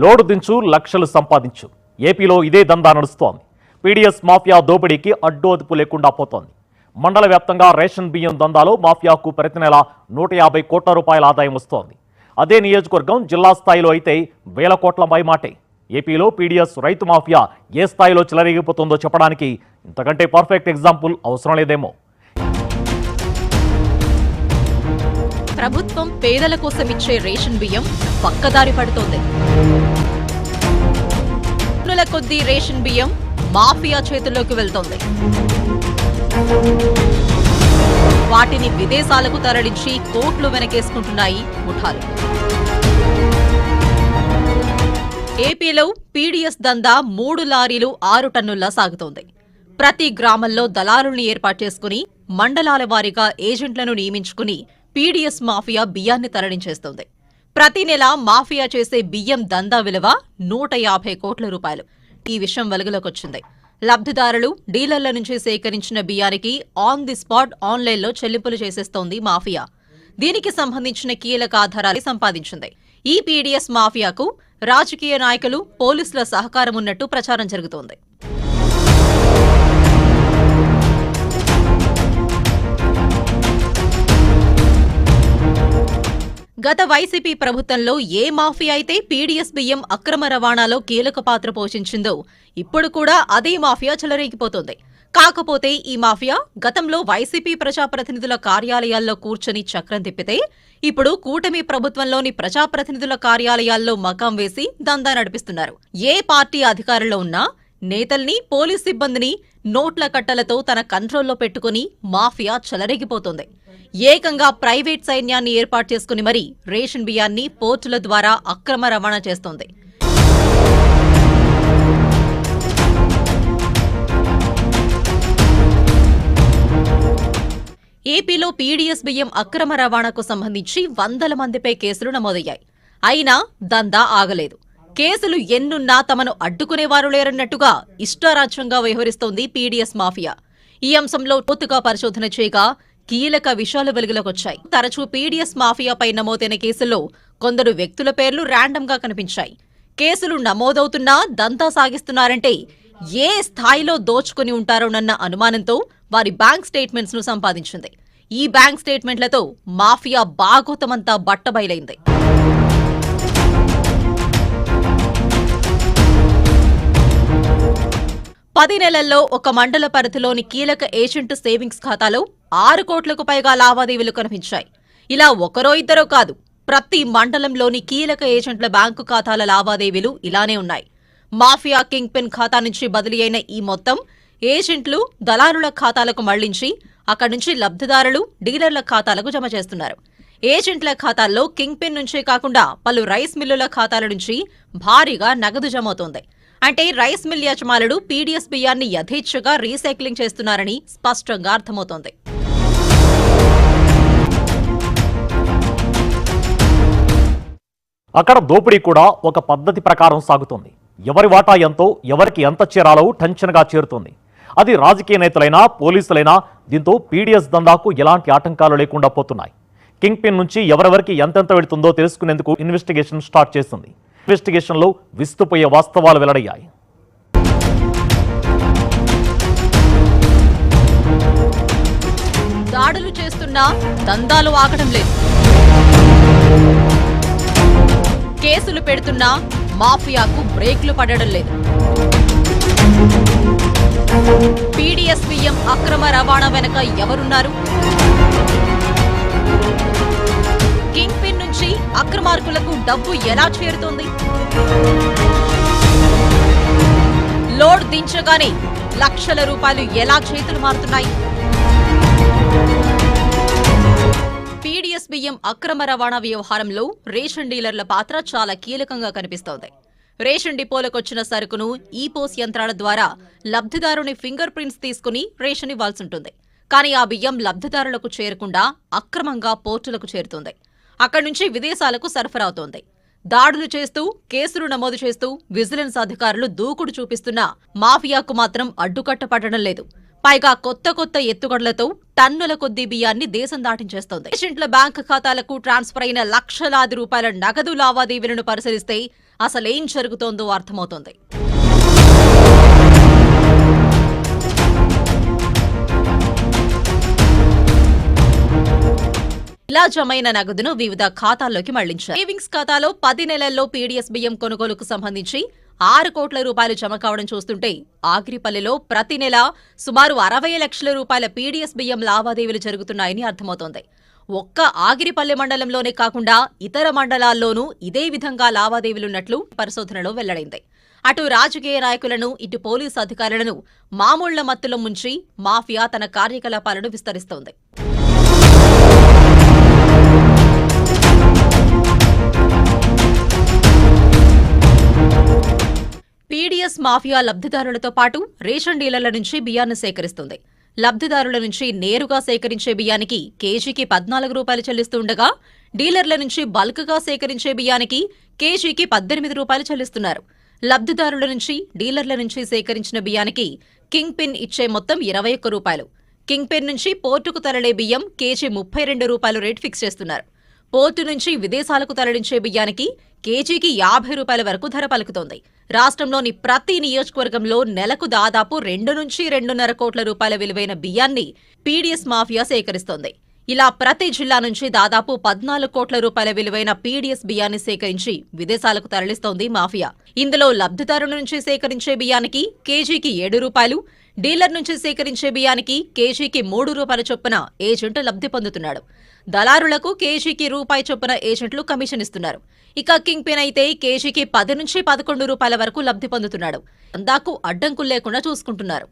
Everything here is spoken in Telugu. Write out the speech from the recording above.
లోడు దించు లక్షలు సంపాదించు. ఏపీలో ఇదే దందా నడుస్తోంది. పీడీఎస్ మాఫియా దోపిడీకి అడ్డు అదుపు లేకుండా పోతోంది. మండల వ్యాప్తంగా రేషన్ బియ్యం దందాలో మాఫియాకు ప్రతి నెల నూట యాభై కోట్ల రూపాయల ఆదాయం వస్తోంది. అదే నియోజకవర్గం జిల్లా స్థాయిలో అయితే వేల కోట్ల మైమాటే. ఏపీలో పీడీఎస్ రైతు మాఫియా ఏ స్థాయిలో చెలరేగిపోతుందో చెప్పడానికి ఇంతకంటే పర్ఫెక్ట్ ఎగ్జాంపుల్ అవసరం లేదేమో. ప్రభుత్వం పేదల కోసం ఇచ్చే రేషన్ బియ్యం పక్కదారి పడుతోంది. టన్నుల కొద్దీ రేషన్ బియ్యం మాఫియా చేతుల్లోకి వెళ్తోంది. వాటిని విదేశాలకు తరలించి కోట్లు వెనకేసుకుంటున్నాయి ముఠాలు. ఏపీలో పీడీఎస్ దందా మూడు లారీలు ఆరు టన్నుల్లా సాగుతోంది. ప్రతి గ్రామంలో దళారుల్ని ఏర్పాటు చేసుకుని మండలాల వారీగా ఏజెంట్లను నియమించుకుని పీడీఎస్ మాఫియా బియ్యాన్ని తరలించేస్తోంది. ప్రతి నెల మాఫియా చేసే బియ్యం దందా విలువ నూట యాభై కోట్ల రూపాయలు. ఈ విషయం వెలుగులోకొచ్చింది. లబ్ధిదారులు డీలర్ల నుంచి సేకరించిన బియ్యానికి ఆన్ ది స్పాట్ ఆన్లైన్లో చెల్లింపులు చేసేస్తోంది మాఫియా. దీనికి సంబంధించిన కీలక ఆధారాలు సంపాదించింది. ఈ పీడీఎస్ మాఫియాకు రాజకీయ నాయకులు పోలీసుల సహకారం ఉన్నట్టు ప్రచారం జరుగుతోంది. గత వైసీపీ ప్రభుత్వంలో ఏ మాఫియా అయితే పీడీఎస్ బియ్యం అక్రమ రవాణాలో కీలక పాత్ర పోషించిందో ఇప్పుడు కూడా అదే మాఫియా చెలరేగిపోతోంది. కాకపోతే ఈ మాఫియా గతంలో వైసీపీ ప్రజాప్రతినిధుల కార్యాలయాల్లో కూర్చొని చక్రం తిప్పితే ఇప్పుడు కూటమి ప్రభుత్వంలోని ప్రజాప్రతినిధుల కార్యాలయాల్లో మకాం వేసి దందా నడిపిస్తున్నారు. ఏ పార్టీ అధికారంలో ఉన్నా నేతల్ని పోలీస్ సిబ్బందిని నోట్ల కట్టలతో తన కంట్రోల్లో పెట్టుకుని మాఫియా చెలరేగిపోతోంది. ఏకంగా ప్రైవేట్ సైన్యాన్ని ఏర్పాటు చేసుకుని మరీ రేషన్ బియ్యాన్ని పోర్టుల ద్వారా అక్రమ రవాణా చేస్తోంది. ఏపీలో పీడీఎస్ బియ్యం అక్రమ రవాణాకు సంబంధించి వందల మందిపై కేసులు నమోదయ్యాయి. అయినా దందా ఆగలేదు. కేసులు ఎన్నున్నా తమను అడ్డుకునేవారు లేరన్నట్టుగా ఇష్టారాజ్యంగా వ్యవహరిస్తోంది పీడీఎస్ మాఫియా. ఈ అంశంలో పూర్తిగా పరిశోధన చేయగా కీలక విషయాలు వెలుగులోకొచ్చాయి. తరచూ పీడీఎస్ మాఫియాపై నమోదైన కేసుల్లో కొందరు వ్యక్తుల పేర్లు ర్యాండమ్గా కనిపించాయి. కేసులు నమోదవుతున్నా దంతా సాగిస్తున్నారంటే ఏ స్థాయిలో దోచుకుని ఉంటారోనన్న అనుమానంతో వారి బ్యాంక్ స్టేట్మెంట్స్ను సంపాదించింది. ఈ బ్యాంక్ స్టేట్మెంట్లతో మాఫియా బాగోతమంతా బట్టబయలైంది. పది నెలల్లో ఒక మండల పరిధిలోని కీలక ఏజెంట్ సేవింగ్స్ ఖాతాలో ఆరు కోట్లకు పైగా లావాదేవీలు కనిపించాయి. ఇలా ఒకరో ఇద్దరో కాదు ప్రతి మండలంలోని కీలక ఏజెంట్ల బ్యాంకు ఖాతాల లావాదేవీలు ఇలానే ఉన్నాయి. మాఫియా కింగ్ పిన్ ఖాతా నుంచి బదిలీ అయిన ఈ మొత్తం ఏజెంట్లు దళారుల ఖాతాలకు మళ్ళించి అక్కడి నుంచి లబ్ధిదారులు డీలర్ల ఖాతాలకు జమ చేస్తున్నారు. ఏజెంట్ల ఖాతాల్లో కింగ్ పిన్ నుంచే కాకుండా పలు రైస్ మిల్లుల ఖాతాల నుంచి భారీగా నగదు జమవుతోంది. అంటే రైస్ మిల్ యజమానులు పీడీఎస్ బియ్యాన్ని యథేచ్ఛగా రీసైక్లింగ్ చేస్తున్నారని స్పష్టంగా అర్థమవుతోంది. అక్కడ దోపిడీ కూడా ఒక పద్ధతి ప్రకారం సాగుతుంది. ఎవరి వాటా ఎంతో ఎవరికి ఎంత చేరాలో టెన్షన్గా చేరుతుంది. అది రాజకీయ నేతలైనా పోలీసులైనా దీంతో పీడీఎస్ దందాకు ఎలాంటి ఆటంకాలు లేకుండా పోతున్నాయి. కింగ్ పిన్ నుంచి ఎవరెవరికి ఎంతెంత వెళుతుందో తెలుసుకునేందుకు ఇన్వెస్టిగేషన్ స్టార్ట్ చేస్తుంది. ఇన్వెస్టిగేషన్లో విస్తుపోయే వాస్తవాలు వెల్లడయ్యాయి. దాడులు చేస్తున్నా దందాలు ఆగడం లేదు. కేసులు పెడుతున్నా మాఫియాకు బ్రేక్లు పడడం లేదు. పీడీఎస్ బియ్యం అక్రమ రవాణా వెనక ఎవరున్నారు? కింగ్ పిన్ నుంచి అక్రమార్కులకు డబ్బు ఎలా చేరుతోంది? లోడ్ దించగానే లక్షల రూపాయలు ఎలా చేతులు మారుతున్నాయి? పీడీఎస్ బియ్యం అక్రమ రవాణా వ్యవహారంలో రేషన్ డీలర్ల పాత్ర చాలా కీలకంగా కనిపిస్తోంది. రేషన్ డిపోలకొచ్చిన సరుకును ఈపోస్ యంత్రాల ద్వారా లబ్ధిదారుని ఫింగర్ ప్రింట్స్ తీసుకుని రేషన్ ఇవ్వాల్సి ఉంటుంది కానీ ఆ బియ్యం లబ్ధిదారులకు చేరకుండా అక్రమంగా పోర్టులకు చేరుతుంది. అక్కడి నుంచి విదేశాలకు సరఫరా అవుతోంది. దాడులు చేస్తూ కేసులు నమోదు చేస్తూ విజిలెన్స్ అధికారులు దూకుడు చూపిస్తున్నా మాఫియాకు మాత్రం అడ్డుకట్ట పడడం లేదు. పైగా కొత్త కొత్త ఎత్తుగడలతో టన్నుల కొద్దీ బియ్యాన్ని దేశం దాటించేస్తోంది. పేషెంట్ల బ్యాంకు ఖాతాలకు ట్రాన్స్ఫర్ అయిన లక్షలాది రూపాయల నగదు లావాదేవీలను పరిశీలిస్తే అసలేం జరుగుతోందో అర్థమవుతోంది. ఇలా జమైన నగదును వివిధ ఖాతాల్లోకి మళ్ళించారు. సేవింగ్స్ ఖాతాలో పది నెలల్లో పీడీఎస్ బియ్యం కొనుగోలుకు సంబంధించి ఆరు కోట్ల రూపాయలు జమ కావడం చూస్తుంటే ఆగిరిపల్లెలో ప్రతి నెల సుమారు అరవై లక్షల రూపాయల పీడీఎస్ బియ్యం లావాదేవీలు జరుగుతున్నాయని అర్థమవుతోంది. ఒక్క ఆగిరిపల్లె మండలంలోనే కాకుండా ఇతర మండలాల్లోనూ ఇదే విధంగా లావాదేవీలున్నట్లు పరిశోధనలో వెల్లడైంది. అటు రాజకీయ నాయకులను ఇటు పోలీసు అధికారులను మామూళ్ళ మత్తులో ముంచి మాఫియా తన కార్యకలాపాలను విస్తరిస్తోంది. పీడీఎస్ మాఫియా లబ్ధిదారులతో పాటు రేషన్ డీలర్ల నుంచి బియ్యాన్ని సేకరిస్తుంది. లబ్ధిదారుల నుంచి నేరుగా సేకరించే బియ్యానికి కేజీకి పద్నాలుగు రూపాయలు చెల్లిస్తుండగా డీలర్ల నుంచి బల్క్గా సేకరించే బియ్యానికి కేజీకి పద్దెనిమిది రూపాయలు చెల్లిస్తున్నారు. లబ్ధిదారుల నుంచి డీలర్ల నుంచి సేకరించిన బియ్యానికి కింగ్ పిన్ ఇచ్చే మొత్తం ఇరవై ఒక్క రూపాయలు. కింగ్ పిన్ నుంచి పోర్టుకు తరలే బియ్యం కేజీ ముప్పై రెండు రూపాయలు రేటు ఫిక్స్ చేస్తున్నారు. పోర్టు నుంచి విదేశాలకు తరలించే బియ్యానికి కేజీకి యాభై రూపాయల వరకు ధర పలుకుతోంది. రాష్ట్రంలోని ప్రతి నియోజకవర్గంలో నెలకు దాదాపు రెండు నుంచి రెండున్నర కోట్ల రూపాయల విలువైన బియ్యాన్ని పీడీఎస్ మాఫియా సేకరిస్తోంది. ఇలా ప్రతి జిల్లా నుంచి దాదాపు పద్నాలుగు కోట్ల రూపాయల విలువైన పీడీఎస్ బియ్యాన్ని సేకరించి విదేశాలకు తరలిస్తోంది మాఫియా. ఇందులో లబ్ధిదారుల నుంచి సేకరించే బియ్యానికి కేజీకి ఏడు రూపాయలు డీలర్ నుంచి సేకరించే బియ్యానికి కేజీకి మూడు రూపాయల చొప్పున ఏజెంట్ లబ్ధి పొందుతున్నాడు. దళారులకు కేజీకి రూపాయి చొప్పున ఏజెంట్లు కమిషన్ ఇస్తున్నారు. ఇక కింగ్ పిన్ అయితే కేజీకి పది నుంచి పదకొండు రూపాయల వరకు లబ్ధి పొందుతున్నాడు. అందాకు అడ్డంకులు లేకుండా చూసుకుంటున్నారు.